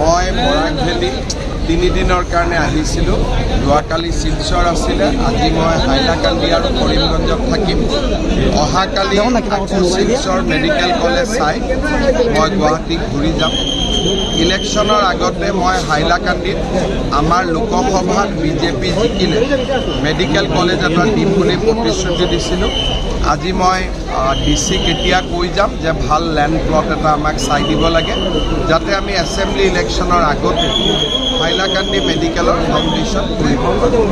মই বৰাক ভেলী তিনিদিনৰ কাৰণে আহিছিলোঁ। যোৱাকালি শিলচৰ আছিলে। আজি মই হাইলাকান্দি আৰু কৰিমগঞ্জত থাকিম। অহাকালি আকৌ শিলচৰ মেডিকেল কলেজ চাই মই গুৱাহাটী ঘূৰি যাম। ইলেকশ্যনৰ আগতে মই হাইলাকান্দিত আমাৰ লোকসভাত বিজেপি জিকিলে। মেডিকেল কলেজ এটা দিম বুলি প্ৰতিশ্ৰুতি দিছিলোঁ। আজি মই ডি চিক এতিয়া কৈ যাম যে ভালো লেণ্ড প্লট এটা আমাক চাই দিব লাগে। যাতে আমি এছেম্বলি ইলেকশ্যনৰ আগতে হাইলাকান্দি মেডিকেলৰ ফাউণ্ডেশ্যন পাৰোঁ।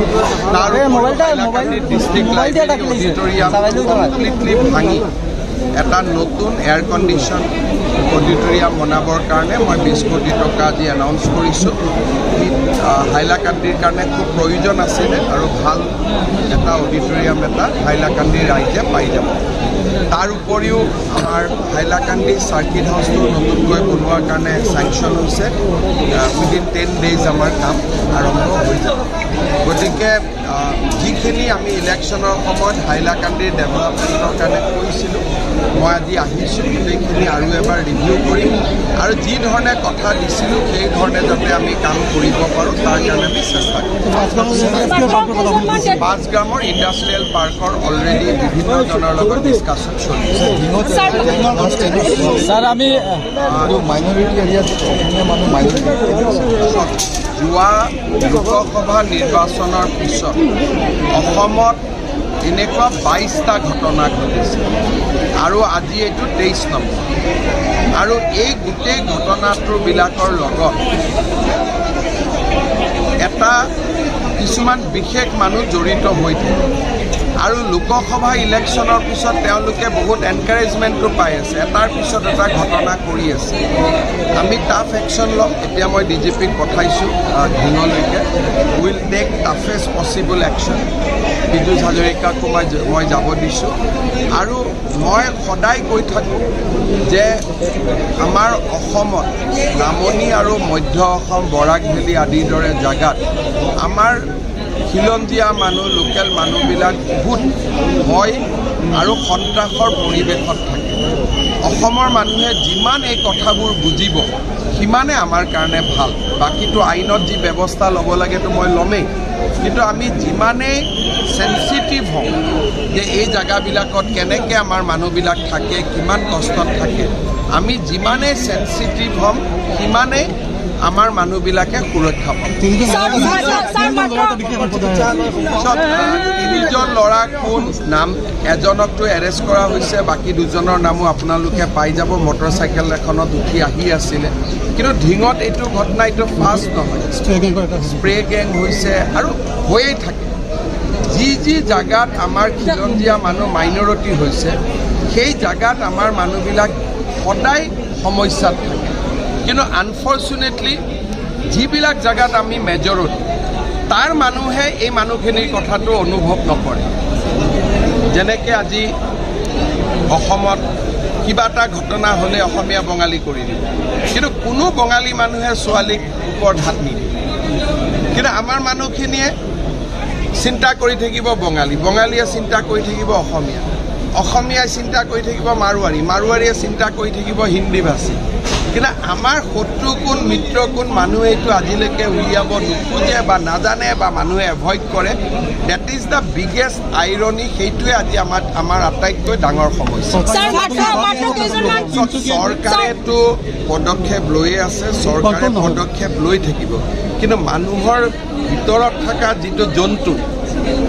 তাৰ Hailakandi district library auditorium completely ভাঙি। এটা নতুন এয়াৰ কণ্ডিশ্যন অডিটৰিয়াম বনাবৰ কাৰণে মই বিছ কোটি টকা আজি এনাউন্স কৰিছোঁ। হাইলাকান্দিৰ কাৰণে খুব প্ৰয়োজন আছিলে আৰু ভালো এটা অডিটৰিয়াম এটা হাইলাকান্দিৰ ৰাইজে পাই যাব তাৰ উপৰিও আমাৰ হাইলাকান্দি চাৰ্কিট হাউচটো নতুনকৈ বনোৱাৰ কাৰণে চেংচন হৈছে। উইদিন টেন ডেইজ আমাৰ কাম আৰম্ভ হৈ যাব। গতিকে যিখিনি আমি ইলেকশ্যনৰ সময়ত হাইলাকান্দিৰ ডেভেলপমেণ্টৰ কাৰণে কৈছিলোঁ মই আজি আহিছোঁ গোটেইখিনি আৰু এবাৰ ৰিভিউ কৰিম। আৰু যি ধৰণে কথা দিছিলোঁ সেই ধৰণে যাতে আমি কাম কৰিব পাৰোঁ তাৰ কাৰণে আমি চেষ্টা কৰিম। পাঁচগ্ৰামৰ ইণ্ডাষ্ট্ৰিয়েল পাৰ্কৰ অলৰেডি বিভিন্নজনৰ লগত ডিছকাশ্যন চলি আছে আমি মাইনৰিটি এৰিয়াত অসমীয়া মানুহ মাইনৰিটি যোৱা লোকসভা নিৰ্বাচনৰ পিছত অসমত এনেকুৱা বাইছটা ঘটনা ঘটিছে আৰু আজি এইটো তেইছ নম্বৰ। আৰু এই গোটেই ঘটনাটোবিলাকৰ লগত এটা কিছুমান বিশেষ মানুহ জড়িত হৈ থাকে। আৰু লোকসভা ইলেকশ্যনৰ পিছত তেওঁলোকে বহুত এনকাৰেজমেণ্টটো পাই আছে। এটাৰ পিছত এটা ঘটনা কৰি আছে। আমি টাফ একশ্যন ল'ম এতিয়া মই ডি জি পিক পঠাইছোঁ ঢিঙলৈকে will take toughest possible action Piyush হাজৰিকাকো মই মই যাব দিছোঁ। আৰু মই সদায় কৈ থাকোঁ যে আমাৰ অসমত নামনি আৰু মধ্য অসম বৰাক ভেলী আদিৰ দৰে জেগাত আমাৰ খিলঞ্জীয়া মানুহ লোকেল মানুহবিলাক বহুত ভয় আৰু সন্ত্ৰাসৰ পৰিৱেশত থাকে। অসমৰ মানুহে যিমান এই কথাবোৰ বুজিব সিমানে আমাৰ কাৰণে ভাল। বাকীটো আইনত যি ব্যৱস্থা ল'ব লাগেতো মই ল'মেই। কিন্তু আমি যিমানেই চেঞ্চিটিভ হওঁ যে এই জেগাবিলাকত কেনেকৈ আমাৰ মানুহবিলাক থাকে কিমান কষ্টত থাকে। আমি যিমানেই চেঞ্চিটিভ হ'ম সিমানেই আমাৰ মানুহবিলাকে সুৰক্ষা পাব। পিছত তিনিজন ল'ৰা কোন নাম এজনকতো এৰেষ্ট কৰা হৈছে বাকী দুজনৰ নামো আপোনালোকে পাই যাব। মটৰ চাইকেল এখনত উঠি আহি আছিলে। কিন্তু ঢিঙত এইটো ঘটনা এইটো ফাৰ্ষ্ট নহয়। স্প্ৰে গেং হৈছে আৰু হৈয়ে থাকে। যি যি জেগাত আমাৰ খিলঞ্জীয়া মানুহ মাইনৰিটি হৈছে, সেই জেগাত আমাৰ মানুহবিলাক সদায় সমস্যাত থাকে। কিন্তু আনফৰ্চুনেটলি যিবিলাক জেগাত আমি মেজৰিটি তাৰ মানুহে এই মানুহখিনিৰ কথাটো অনুভৱ নকৰে। যেনেকৈ আজি অসমত কিবা এটা ঘটনা হ'লে অসমীয়া বঙালী কৰি দিব কিন্তু কোনো বঙালী মানুহে ছোৱালীক ওপৰত হাত নিদিয়ে। কিন্তু আমাৰ মানুহখিনিয়ে চিন্তা কৰি থাকিব বঙালী। বঙালীয়ে চিন্তা কৰি থাকিব অসমীয়া। অসমীয়াই চিন্তা কৰি থাকিব মাৰোৱাৰী। মাৰোৱাৰীয়ে চিন্তা কৰি থাকিব হিন্দী ভাষী কিন্তু আমাৰ শত্ৰু কোন মিত্ৰ কোন মানুহে এইটো আজিলৈকে উলিয়াব নোখোজে বা নাজানে বা মানুহে এভইড কৰে that is the biggest irony সেইটোৱে আজি আমাৰ আমাৰ আটাইতকৈ ডাঙৰ সমস্যা। চৰকাৰেতো পদক্ষেপ লৈয়ে আছে চৰকাৰে পদক্ষেপ লৈ থাকিব। কিন্তু মানুহৰ ভিতৰত থকা যিটো জন্তু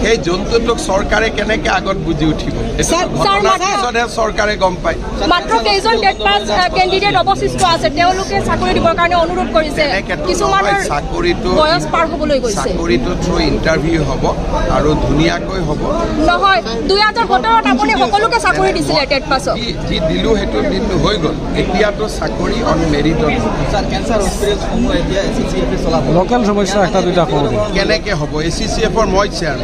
সেই জন্তুটোক চৰকাৰে কেনেকে আগত বুজি উঠিব? পিছতহে চৰকাৰে গম পায়? মাত্ৰ কেইজন কেণ্ডিডেট অৱশিষ্ট আছে তেওঁলোকে চাকৰি দিবৰ কাৰণে অনুৰোধ কৰিছে। কিছুমানৰ চাকৰিটো বয়স পাৰ হ'বলৈ গৈছে। চাকৰিটো থ্ৰু ইণ্টাৰভিউ হ'ব আৰু ধুনীয়াকৈ হ'ব। নহয় দুই হাজাৰ সোতৰত আপুনি সকলোকে চাকৰি দিছিলে টেট পাছত। যি দিলোঁ সেইটো দিনটো হৈ গ'ল। এতিয়াতো চাকৰি অন মেৰিটত লোকেল সমস্যা খবর দিন কেনেকে হ'ব? এ চি চি এফৰ মই চেয়াৰমেন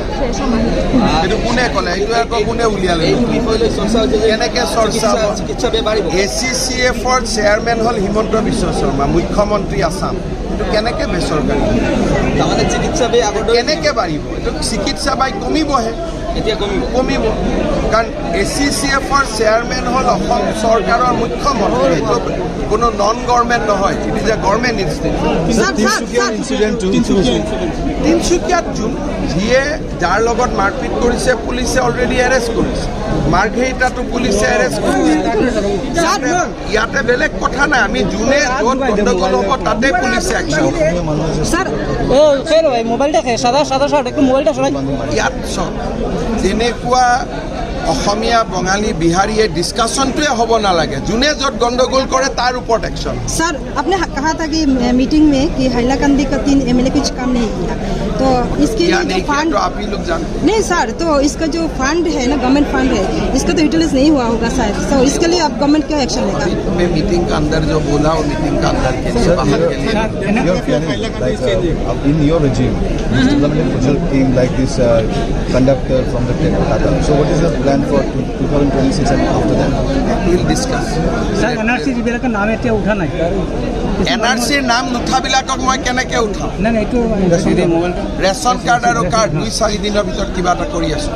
সেইটো কোনে ক'লে? এইটো আকৌ কোনে উলিয়ালে? কেনেকে চৰ্চা এ চি চি এফৰ চেয়াৰমেন হ'ল হিমন্ত বিশ্ব শৰ্মা মুখ্যমন্ত্ৰী আছাম। এইটো কেনেকে বেচৰকাৰী? তাৰমানে চিকিৎসা কেনেকে বাঢ়িব? এইটো চিকিৎসা বাই কমিবহে। এতিয়া কমিব। কমিব। কাৰণ এ চি চি এফৰ চেয়াৰমেন হ'ল অসম চৰকাৰৰ মুখ্যমন্ত্ৰী। এইটো কোনো নন গভৰ্ণমেণ্ট নহয় it is a government institute Tinsukia তিনিচুকীয়াত যোন যিয়ে যাৰ লগত মাৰপিট কৰিছে পুলিচে অলৰেডি এৰেষ্ট কৰিছে। মাৰ্ঘেৰিটাটো পুলিচে এৰেষ্ট কৰিছে ইয়াতে- ইয়াতে বেলেগ কথা নাই। আমি যোনে য'ত গণ্ডগোল হ'ব তাতে পুলিচে একশ্যন ইয়াত চাওক যেনেকুৱা অসমীয়া বঙালী বিহাৰীয়ে ডিছকাশ্যনটোৱে হ'ব নালাগে যোনে য'ত গণ্ডগোল কৰে তাৰ ওপৰত একশ্যন सर आपने कहा था कि मीटिंग में कि हैलाकंदी का तीन एमएलए कुछ काम नहीं किया तो इसके या लिए नहीं जो किया फंड तो आप ही लोग जानते नहीं सर तो इसका जो फंड है ना गवर्नमेंट फंड है इसका तो यूटिलाइज नहीं हुआ होगा शायद तो इसके लिए अब गवर्नमेंट क्या एक्शन लेगा अभी मैं मीटिंग का अंदर जो बोला वो मीटिंग का अंदर के लिए बाहर के लिए You're planning like uh, in your regime, Mr. Lamine Pujol came like this uh, conductor from the Kolkata. So what is your plan for 2026 and after that? Will discuss sir NRC যিবিলাকৰ নাম এতিয়া উঠা নাই N R চিৰ নাম নুঠাবিলাকক মই কেনেকৈ উঠাম? ৰেচন কাৰ্ড আৰু কাৰ্ড দুই চাৰি দিনৰ ভিতৰত কিবা এটা কৰি আছোঁ।